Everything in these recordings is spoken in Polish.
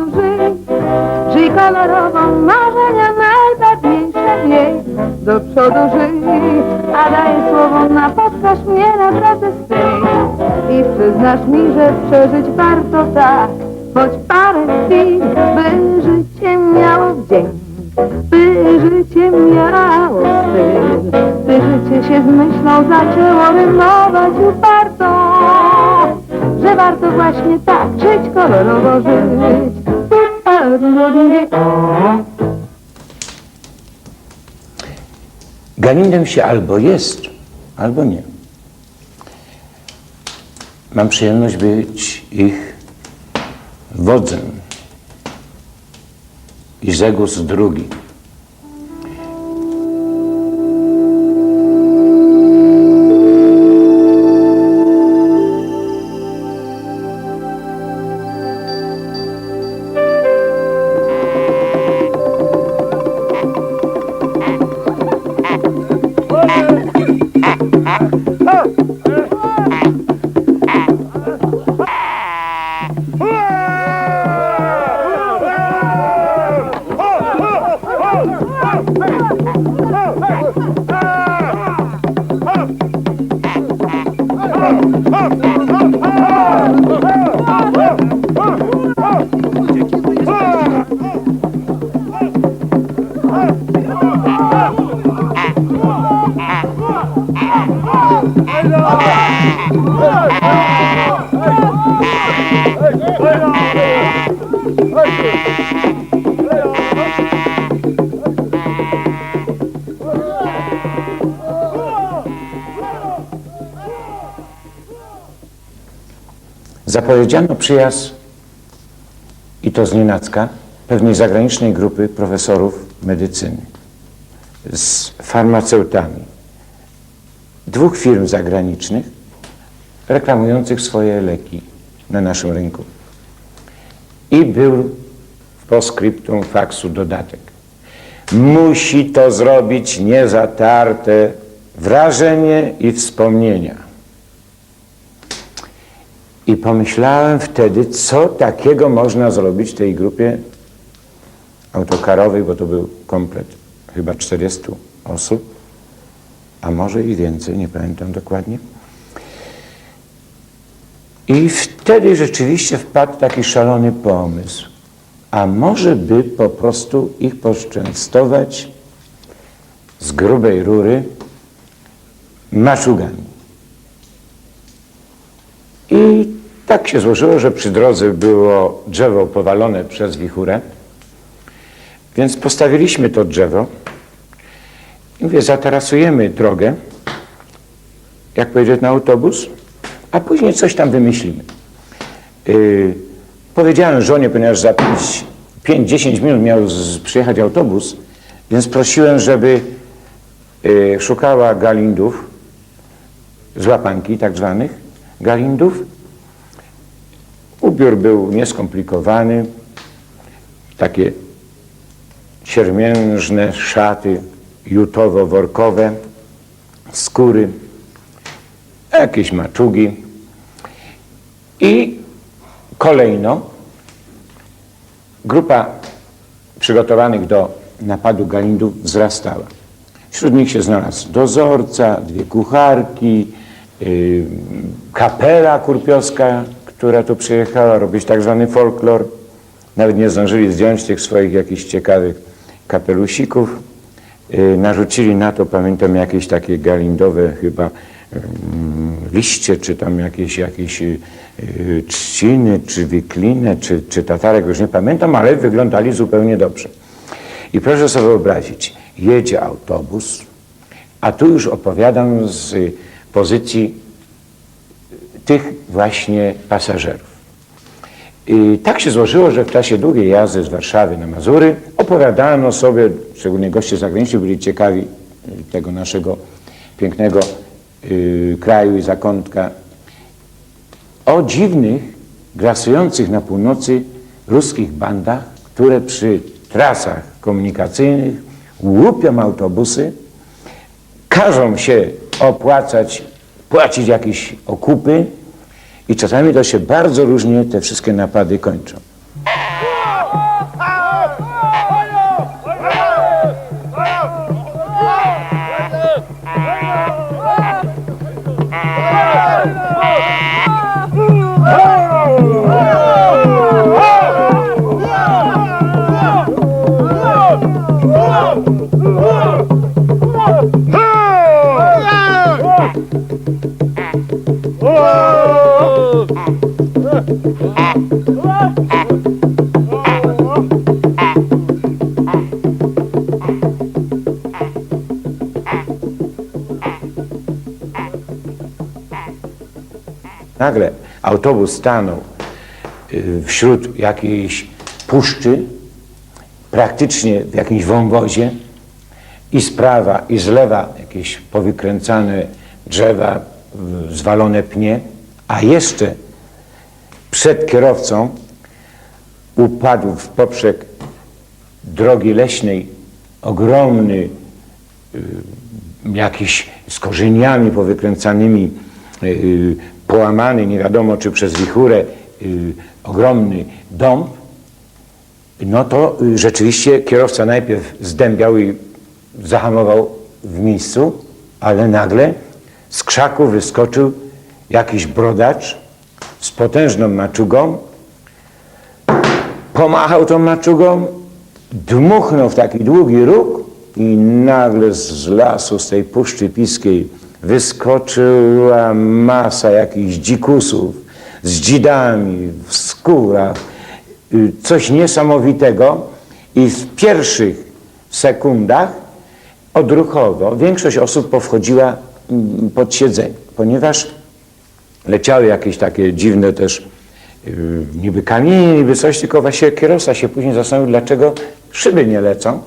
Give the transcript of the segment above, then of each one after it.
Żyj, żyj kolorową, marzenia najbarwniejsze miej. Do przodu żyj, a daję słowo, napotkasz mnie naprawdę z tej. I przyznasz mi, że przeżyć warto tak, choć parę chwil, by życie miało dzień. By życie miało styl, by życie się z myślą zaczęło rymować uparto, że warto właśnie tak żyć, kolorowo żyć. Galindem się albo jest, albo nie. Mam przyjemność być ich wodzem. I Zegus II. Zapowiedziano przyjazd, i to z nienacka, pewnej zagranicznej grupy profesorów medycyny z farmaceutami dwóch firm zagranicznych reklamujących swoje leki na naszym rynku. I był w postscriptum faksu dodatek. Musi to zrobić niezatarte wrażenie i wspomnienia. I pomyślałem wtedy, co takiego można zrobić tej grupie autokarowej, bo to był komplet chyba 40 osób, a może i więcej, nie pamiętam dokładnie. I wtedy rzeczywiście wpadł taki szalony pomysł. A może by po prostu ich poczęstować z grubej rury maczugami. I tak się złożyło, że przy drodze było drzewo powalone przez wichurę, więc postawiliśmy to drzewo i mówię, zatarasujemy drogę, jak pojedzie na autobus, a później coś tam wymyślimy. Yy, powiedziałem żonie, ponieważ za 5-10 minut miał z, przyjechać autobus, więc prosiłem, żeby yy, szukała galindów, z łapanki tak zwanych galindów. Ubiór był nieskomplikowany, takie siermiężne szaty jutowo-workowe, skóry, jakieś maczugi i kolejno grupa przygotowanych do napadu galindów wzrastała. Wśród nich się znalazł dozorca, dwie kucharki, yy, kapela kurpiowska, która tu przyjechała robić tak zwany folklor. Nawet nie zdążyli zdjąć tych swoich jakichś ciekawych kapelusików. Yy, narzucili na to, pamiętam, jakieś takie galindowe chyba liście, czy tam jakieś, jakieś yy, trzciny, czy wiklinę, czy, czy tatarek, już nie pamiętam, ale wyglądali zupełnie dobrze. I proszę sobie wyobrazić, jedzie autobus, a tu już opowiadam z pozycji tych właśnie pasażerów. I tak się złożyło, że w czasie długiej jazdy z Warszawy na Mazury opowiadano sobie, szczególnie goście zagraniczni byli ciekawi tego naszego pięknego y, kraju i zakątka, o dziwnych, grasujących na północy ruskich bandach, które przy trasach komunikacyjnych łupią autobusy, każą się opłacać, płacić jakieś okupy i czasami to się bardzo różnie te wszystkie napady kończą. Nagle autobus stanął y, wśród jakiejś puszczy, praktycznie w jakimś wąwozie i z prawa i z lewa jakieś powykręcane drzewa, zwalone pnie, a jeszcze przed kierowcą upadł w poprzek drogi leśnej ogromny y, jakiś z korzeniami powykręcanymi, y, połamany, nie wiadomo czy przez wichurę, y, ogromny dąb, no to y, rzeczywiście kierowca najpierw zdębiał i zahamował w miejscu, ale nagle z krzaku wyskoczył jakiś brodacz z potężną maczugą, pomachał tą maczugą, dmuchnął w taki długi róg i nagle z lasu, z tej puszczy piskiej wyskoczyła masa jakichś dzikusów z dzidami w skórach, y, coś niesamowitego i w pierwszych sekundach odruchowo większość osób powchodziła pod siedzenie, ponieważ leciały jakieś takie dziwne też yy, niby kamienie, niby coś, tylko właśnie kierowca się później zastanowił, dlaczego szyby nie lecą.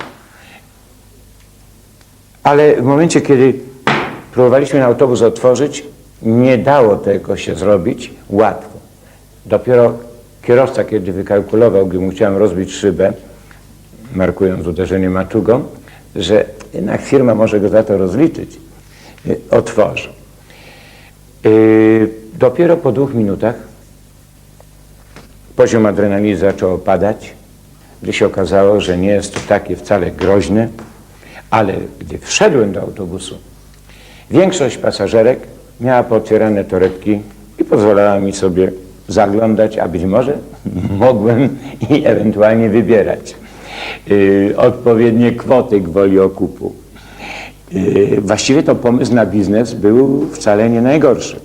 Ale w momencie, kiedy próbowaliśmy ten autobus otworzyć, nie dało tego się zrobić łatwo. Dopiero kierowca, kiedy wykalkulował, gdy mu chciałem rozbić szybę, markując uderzenie maczugą, że jednak firma może go za to rozliczyć, otworzył. Yy, dopiero po dwóch minutach poziom adrenaliny zaczął opadać, gdy się okazało, że nie jest to takie wcale groźne, ale gdy wszedłem do autobusu, większość pasażerek miała pootwierane torebki i pozwalała mi sobie zaglądać, a być może mogłem i ewentualnie wybierać yy, odpowiednie kwoty gwoli okupu. Yy, właściwie to pomysł na biznes był wcale nie najgorszy.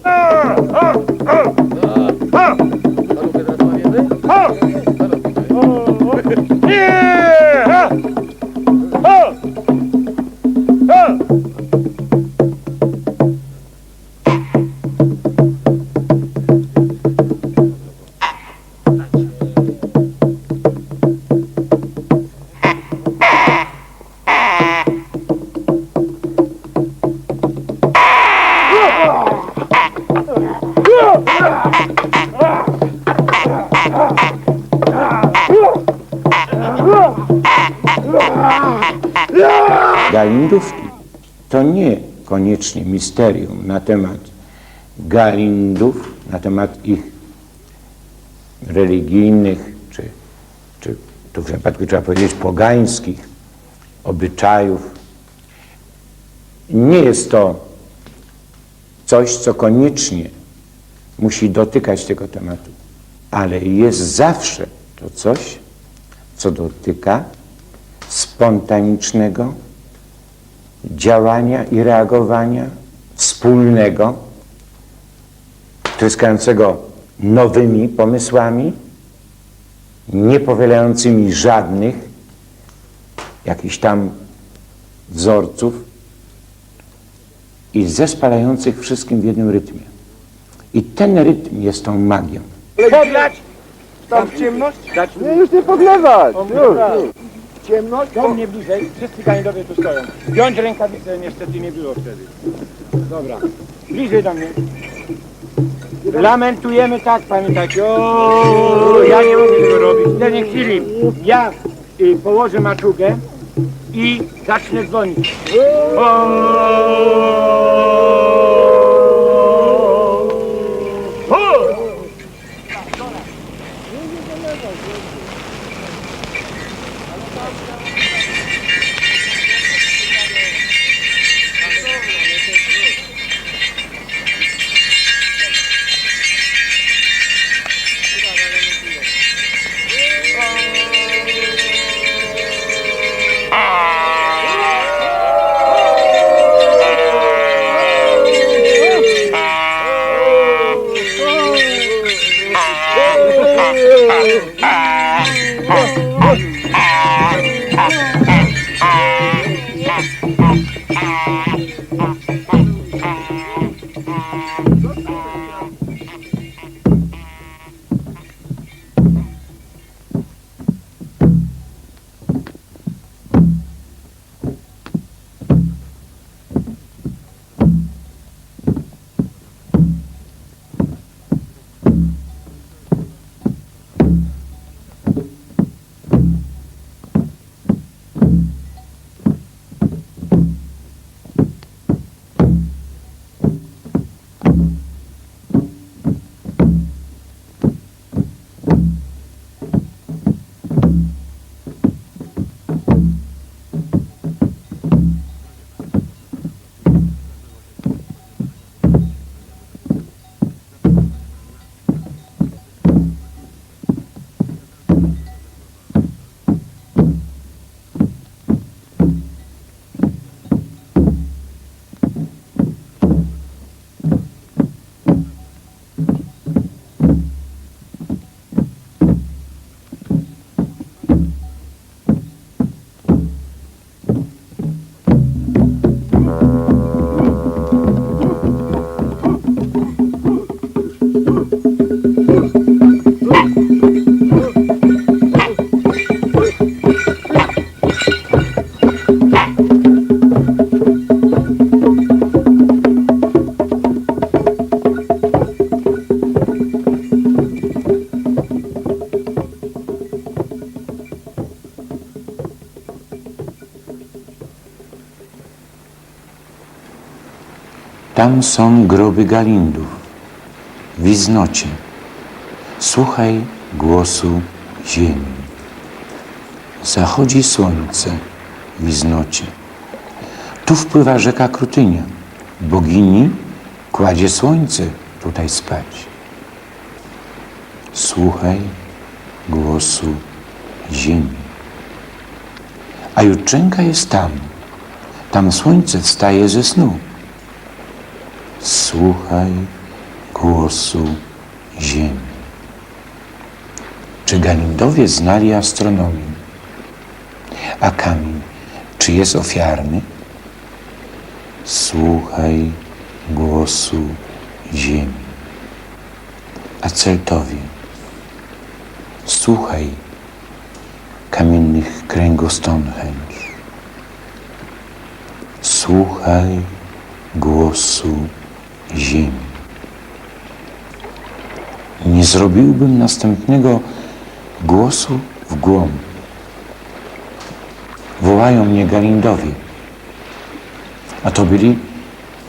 Galindówki to nie koniecznie misterium na temat Galindów, na temat ich religijnych, czy, czy tu w przypadku trzeba powiedzieć pogańskich obyczajów. Nie jest to coś, co koniecznie musi dotykać tego tematu, ale jest zawsze to coś, co dotyka spontanicznego działania i reagowania wspólnego, tryskającego nowymi pomysłami, nie powielającymi żadnych jakichś tam wzorców i zespalających wszystkim w jednym rytmie. I ten rytm jest tą magią. Podlać tam w ciemność? Nie, już nie podlewać! Już. Ciemność? Do mnie bliżej, wszyscy ganidowie tu stoją. Wziąć rękawice niestety nie było wtedy. Dobra, bliżej do mnie. Lamentujemy tak, pamiętajcie. O, ja nie mogę tego robić. W tej chwili ja y, położę maczugę i zacznę dzwonić. O! Tam są groby Galindów, w Iznocie. Słuchaj głosu ziemi. Zachodzi słońce w Iznocie. Tu wpływa rzeka Krutynia. Bogini kładzie słońce tutaj spać. Słuchaj głosu ziemi. A jutrzenka jest tam. Tam słońce wstaje ze snu. Słuchaj głosu ziemi. Czy Galindowie znali astronomię? A kamień, czy jest ofiarny? Słuchaj głosu ziemi. A Celtowie, słuchaj kamiennych kręgów Stonehenge. Słuchaj głosu ziemi. Nie zrobiłbym następnego głosu w głąb. Wołają mnie Galindowie, a to byli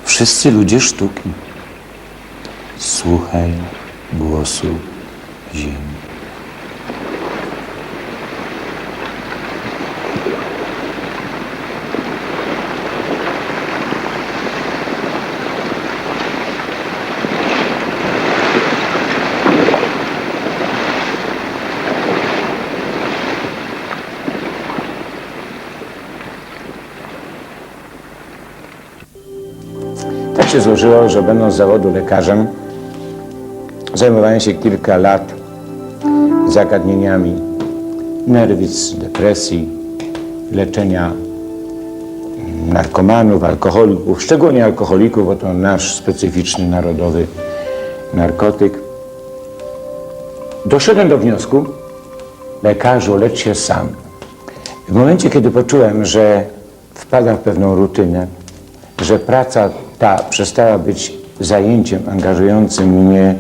wszyscy ludzie sztuki. Słuchaj głosu ziemi. Się złożyło, że będąc z zawodu lekarzem, zajmowałem się kilka lat zagadnieniami nerwic, depresji, leczenia narkomanów, alkoholików, szczególnie alkoholików, bo to nasz specyficzny narodowy narkotyk. Doszedłem do wniosku, lekarzu, lecz się sam. W momencie, kiedy poczułem, że wpadam w pewną rutynę, że praca ta przestała być zajęciem angażującym mnie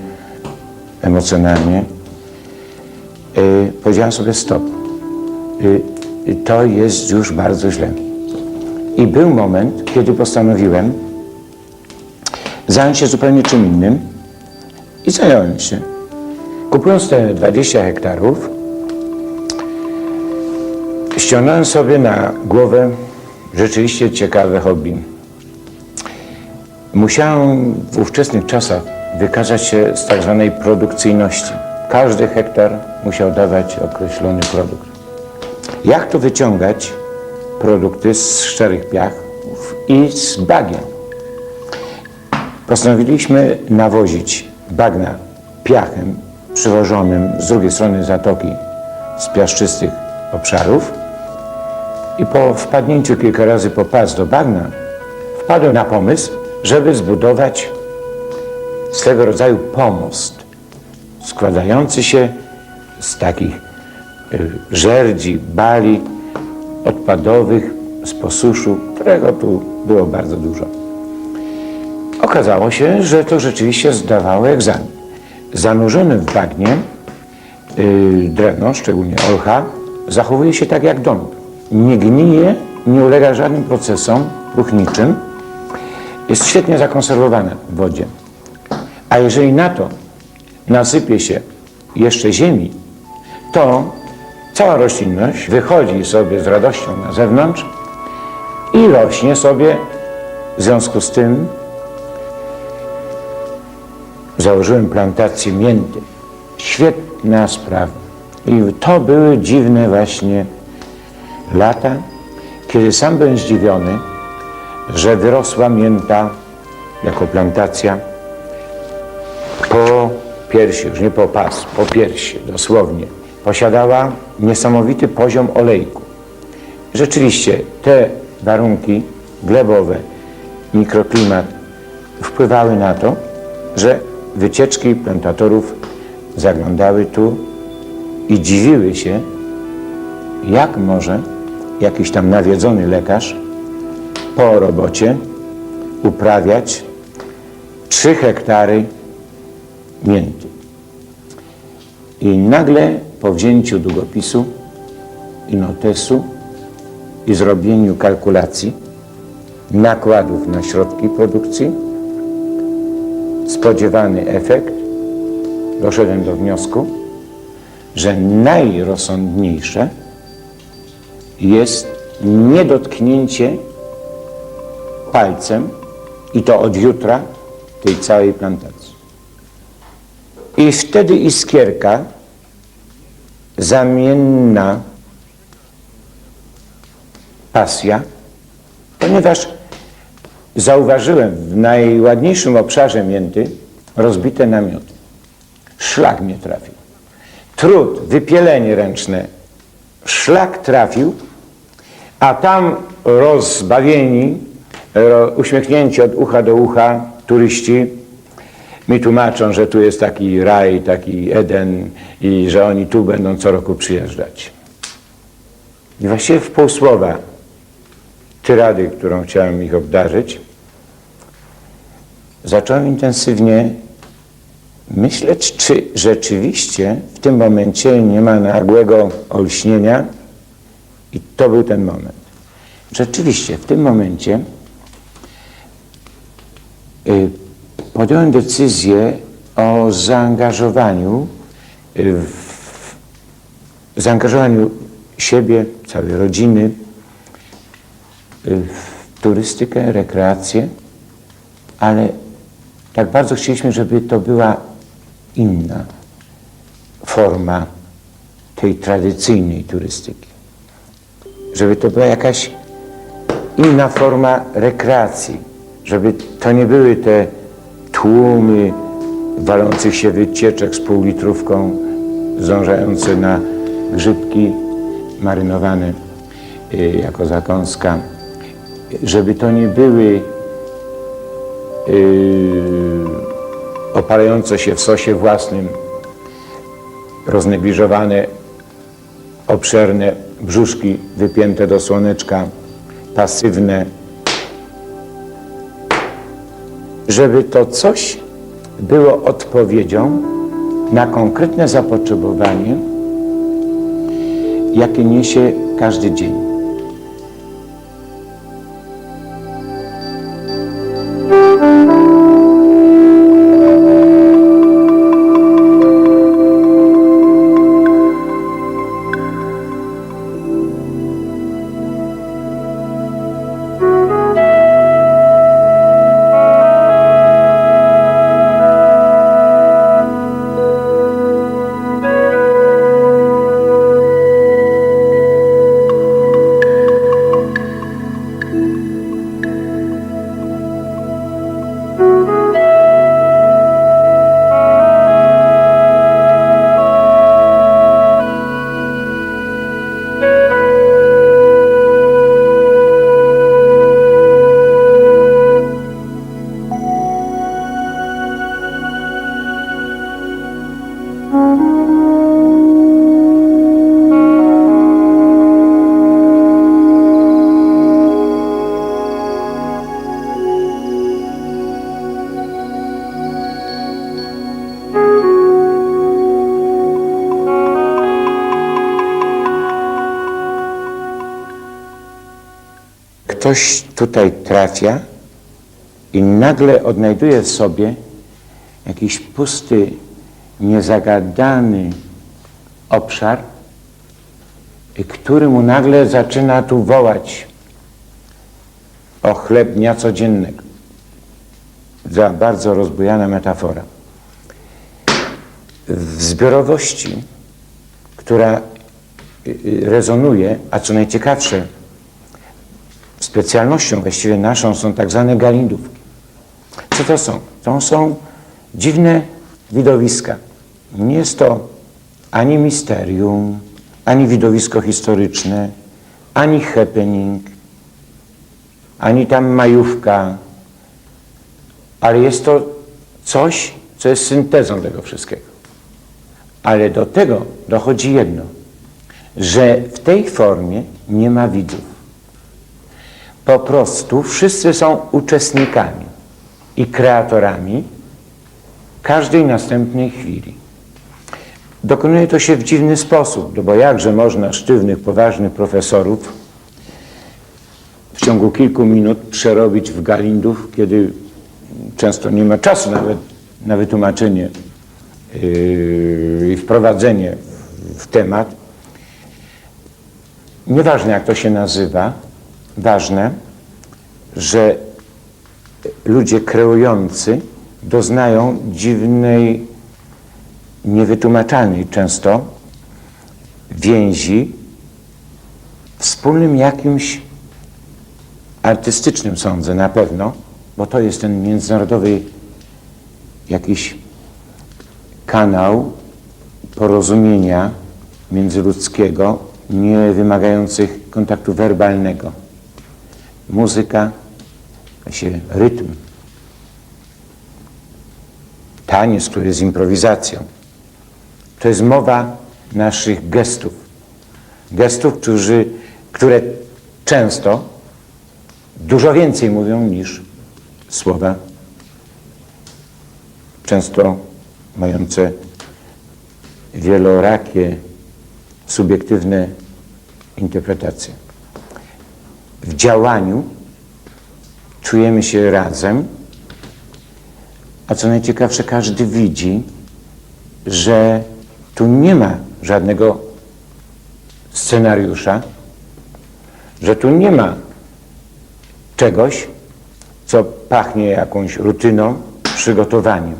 emocjonalnie, y, powiedziałem sobie stop. Y, y, to jest już bardzo źle. I był moment, kiedy postanowiłem zająć się zupełnie czym innym i zająłem się. Kupując te 20 hektarów, ściągnąłem sobie na głowę rzeczywiście ciekawe hobby. Musiałem w ówczesnych czasach wykazać się z tak zwanej produkcyjności. Każdy hektar musiał dawać określony produkt. Jak to wyciągać produkty z szczerych piachów i z bagien? Postanowiliśmy nawozić bagna piachem przywożonym z drugiej strony zatoki z piaszczystych obszarów i po wpadnięciu kilka razy po pas do bagna wpadłem na pomysł, żeby zbudować swego rodzaju pomost składający się z takich y, żerdzi, bali odpadowych z posuszu, którego tu było bardzo dużo. Okazało się, że to rzeczywiście zdawało egzamin. Zanurzony w bagnie yy, drewno, szczególnie olcha, zachowuje się tak jak dąb. Nie gnije, nie ulega żadnym procesom próchniczym. Jest świetnie zakonserwowane w wodzie. A jeżeli na to nasypie się jeszcze ziemi, to cała roślinność wychodzi sobie z radością na zewnątrz i rośnie sobie. W związku z tym założyłem plantację mięty. Świetna sprawa. I to były dziwne właśnie lata, kiedy sam byłem zdziwiony, że wyrosła mięta jako plantacja po piersi, już nie po pas, po piersi dosłownie. Posiadała niesamowity poziom olejku. Rzeczywiście te warunki glebowe, mikroklimat wpływały na to, że wycieczki plantatorów zaglądały tu i dziwiły się, jak może jakiś tam nawiedzony lekarz po robocie uprawiać 3 hektary mięty. I nagle po wzięciu długopisu i notesu i zrobieniu kalkulacji nakładów na środki produkcji, spodziewany efekt, doszedłem do wniosku, że najrozsądniejsze jest niedotknięcie palcem i to od jutra tej całej plantacji. I wtedy iskierka zamienna pasja, ponieważ zauważyłem w najładniejszym obszarze mięty rozbite namioty. Szlak mnie trafił. Trud, wypielenie ręczne, szlak trafił, a tam rozbawieni, ro, uśmiechnięci od ucha do ucha turyści mi tłumaczą, że tu jest taki raj, taki Eden i że oni tu będą co roku przyjeżdżać. I właściwie w pół słowa tyrady, którą chciałem ich obdarzyć, zacząłem intensywnie myśleć, czy rzeczywiście w tym momencie nie ma nagłego olśnienia i to był ten moment. Rzeczywiście w tym momencie podjąłem decyzję o zaangażowaniu y, w zaangażowaniu siebie, całej rodziny y, w turystykę, rekreację, ale tak bardzo chcieliśmy, żeby to była inna forma tej tradycyjnej turystyki. Żeby to była jakaś inna forma rekreacji, żeby to nie były te tłumy walących się wycieczek z półlitrówką, zdążające na grzybki marynowane y, jako zakąska, żeby to nie były yy, opalające się w sosie własnym, roznegliżowane, obszerne brzuszki wypięte do słoneczka, pasywne, żeby to coś było odpowiedzią na konkretne zapotrzebowanie, jakie niesie każdy dzień. Ktoś tutaj trafia i nagle odnajduje w sobie jakiś pusty, niezagadany obszar, który mu nagle zaczyna tu wołać o chleb dnia codziennego. Za bardzo rozbujana metafora. W zbiorowości, która y, y, rezonuje, a co najciekawsze, specjalnością właściwie naszą są tak zwane galindówki. Co to są? To są dziwne widowiska. Nie jest to ani misterium, ani widowisko historyczne, ani happening, ani tam majówka, ale jest to coś, co jest syntezą tego wszystkiego. Ale do tego dochodzi jedno, że w tej formie nie ma widzów. Po prostu wszyscy są uczestnikami i kreatorami każdej następnej chwili. Dokonuje to się w dziwny sposób, no bo jakże można sztywnych, poważnych profesorów w ciągu kilku minut przerobić w galindów, kiedy często nie ma czasu nawet na wytłumaczenie yy, i wprowadzenie w- w temat. Nieważne jak to się nazywa, ważne, że ludzie kreujący doznają dziwnej, niewytłumaczalnej często więzi wspólnym jakimś artystycznym sądzę na pewno, bo to jest ten międzynarodowy jakiś kanał porozumienia międzyludzkiego, nie wymagających kontaktu werbalnego. Muzyka, się rytm, taniec, który jest improwizacją. To jest mowa naszych gestów. Gestów, którzy, które często dużo więcej mówią niż słowa, często mające wielorakie, subiektywne interpretacje. W działaniu czujemy się razem, a co najciekawsze, każdy widzi, że tu nie ma żadnego scenariusza, że tu nie ma czegoś, co pachnie jakąś rutyną, przygotowaniem.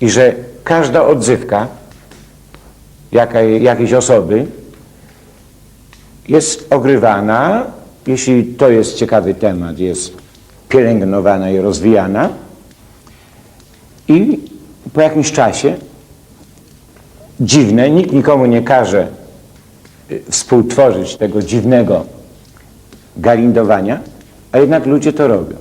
I że każda odzywka jakiejś osoby jest ogrywana, jeśli to jest ciekawy temat, jest pielęgnowana i rozwijana i po jakimś czasie dziwne, nikt nikomu nie każe y, współtworzyć tego dziwnego galindowania, a jednak ludzie to robią.